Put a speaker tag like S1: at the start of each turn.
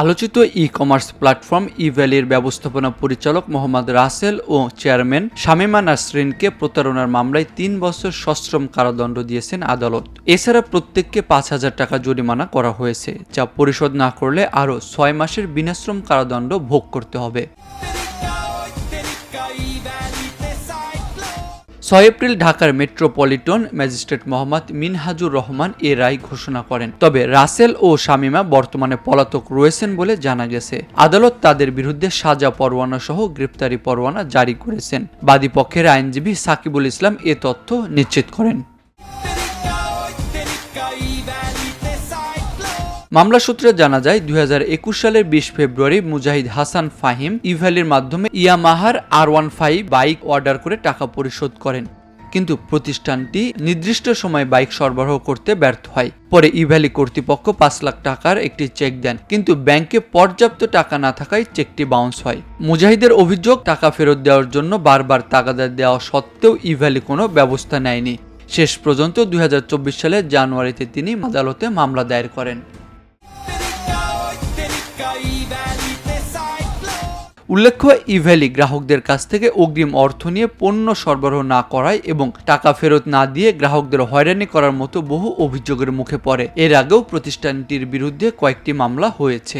S1: আলোচিত e commerce platform ই ভ্যালির ব্যবস্থাপনা পরিচালক মোহাম্মদ রাসেল ও চেয়ারম্যান শামিমা নাসরিনকে প্রতারণার মামলায় তিন বছর সশ্রম কারাদণ্ড দিয়েছেন আদালত। এছাড়া প্রত্যেককে পাঁচ হাজার টাকা জরিমানা করা হয়েছে, যা পরিশোধ না করলে আরও ছয় মাসের বিনাশ্রম কারাদণ্ড ভোগ করতে হবে। ছয় এপ্রিল ঢাকার মেট্রোপলিটন ম্যাজিস্ট্রেট মোহাম্মদ মিনহাজুর রহমান এ রায় ঘোষণা করেন। তবে রাসেল ও শামিমা বর্তমানে পলাতক রয়েছেন বলে জানা গেছে। আদালত তাদের বিরুদ্ধে সাজা পরোয়ানা সহ গ্রেপ্তারি পরোয়ানা জারি করেছেন। বাদীপক্ষের আইনজীবী সাকিবুল ইসলাম এ তথ্য নিশ্চিত করেন। মামলা সূত্রে জানা যায়, দুই হাজার একুশ সালের বিশ ফেব্রুয়ারি মুজাহিদ হাসান ফাহিম ইভ্যালির মাধ্যমে ইয়ামাহার R one five bike order করে টাকা পরিশোধ করেন। কিন্তু প্রতিষ্ঠানটি নির্দিষ্ট সময় বাইক সরবরাহ করতে ব্যর্থ হয়। পরে ইভ্যালি কর্তৃপক্ষ পাঁচ লাখ টাকার একটি চেক দেন, কিন্তু ব্যাংকে পর্যাপ্ত টাকা না থাকায় চেকটি বাউন্স হয়। মুজাহিদের অভিযোগ, টাকা ফেরত দেওয়ার জন্য বারবার তাগাদা দেওয়া সত্ত্বেও ইভ্যালি কোনো ব্যবস্থা নেয়নি। শেষ পর্যন্ত দুই হাজার চব্বিশ সালের জানুয়ারিতে তিনি আদালতে মামলা দায়ের করেন। উল্লেখ্য, ইভ্যালি গ্রাহকদের কাছ থেকে অগ্রিম অর্থ নিয়ে পণ্য সরবরাহ না করায় এবং টাকা ফেরত না দিয়ে গ্রাহকদের হয়রানি করার মতো বহু অভিযোগের মুখে পড়ে। এর আগেও প্রতিষ্ঠানটির বিরুদ্ধে কয়েকটি মামলা হয়েছে।